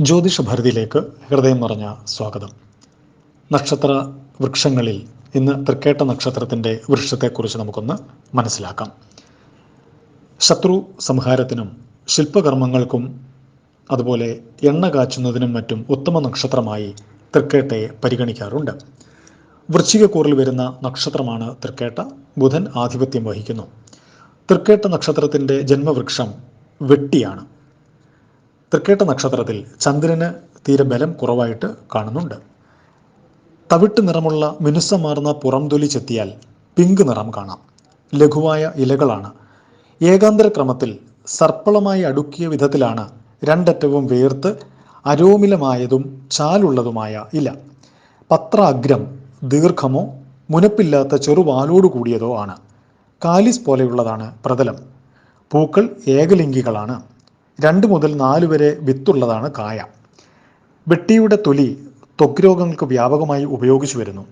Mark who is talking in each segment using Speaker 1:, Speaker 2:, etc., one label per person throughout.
Speaker 1: ജ്യോതിഷ ഭാരതിയിലേക്ക് ഹൃദയം നിറഞ്ഞ സ്വാഗതം. നക്ഷത്ര വൃക്ഷങ്ങളിൽ ഇന്ന് തൃക്കേട്ട നക്ഷത്രത്തിന്റെ വൃക്ഷത്തെക്കുറിച്ച് നമുക്കൊന്ന് മനസ്സിലാക്കാം. ശത്രു സംഹാരത്തിനും ശില്പകർമ്മങ്ങൾക്കും അതുപോലെ എണ്ണ കാച്ചുന്നതിനും മറ്റും ഉത്തമ നക്ഷത്രമായി തൃക്കേട്ടയെ പരിഗണിക്കാറുണ്ട്. വൃശ്ചികക്കൂറിൽ വരുന്ന നക്ഷത്രമാണ് തൃക്കേട്ട. ബുധൻ ആധിപത്യം വഹിക്കുന്നു. തൃക്കേട്ട നക്ഷത്രത്തിന്റെ ജന്മവൃക്ഷം വെട്ടിയാണ്. തൃക്കേട്ട നക്ഷത്രത്തിൽ ചന്ദ്രന് തീരെ ബലം കുറവായിട്ട് കാണുന്നുണ്ട്. തവിട്ട് നിറമുള്ള മിനുസമാർന്ന പുറംതൊലി ചെത്തിയാൽ പിങ്ക് നിറം കാണാം. ലഘുവായ ഇലകളാണ്. ഏകാന്തര ക്രമത്തിൽ സർപ്പളമായി അടുക്കിയ വിധത്തിലാണ് രണ്ടറ്റവും വേർത്ത് അരോമിലമായതും ചാലുള്ളതുമായ ഇല. പത്രാഗ്രം ദീർഘമോ മുനപ്പില്ലാത്ത ചെറുവാലോട് കൂടിയതോ ആണ്. കാലിസ് പോലെയുള്ളതാണ് പ്രതലം. പൂക്കൾ ഏകലിംഗികളാണ്. രണ്ട് മുതൽ നാല് വരെ വിത്തുള്ളതാണ് കായ. വെട്ടിയുടെ തൊലി ത്വക്ക് രോഗങ്ങൾക്ക് വ്യാപകമായി ഉപയോഗിച്ചു വരുന്നു.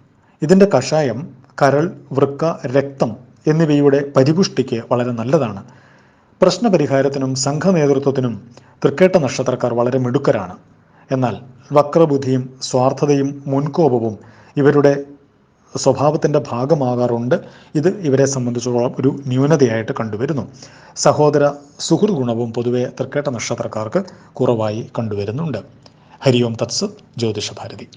Speaker 1: ഇതിന്റെ കഷായം കരൾ വൃക്ക രക്തം എന്നിവയുടെ പരിപുഷ്ടിക്ക് വളരെ നല്ലതാണ്. പ്രശ്നപരിഹാരത്തിനും സംഘനേതൃത്വത്തിനും തൃക്കേട്ട നക്ഷത്രക്കാർ വളരെ മിടുക്കരാണ്. എന്നാൽ വക്രബുദ്ധിയും സ്വാർത്ഥതയും മുൻകോപവും ഇവരുടെ സ്വഭാവത്തിന്റെ ഭാഗമാകാറുണ്ട്. ഇത് ഇവരെ സംബന്ധിച്ചിടത്തോളം ഒരു ന്യൂനതയായിട്ട് കണ്ടുവരുന്നു. സഹോദര സുഹൃത് ഗുണവും പൊതുവെ തൃക്കേട്ട നക്ഷത്രക്കാർക്ക് കുറവായി കണ്ടുവരുന്നുണ്ട്. ഹരി ഓം തത്സ് ജ്യോതിഷ ഭാരതി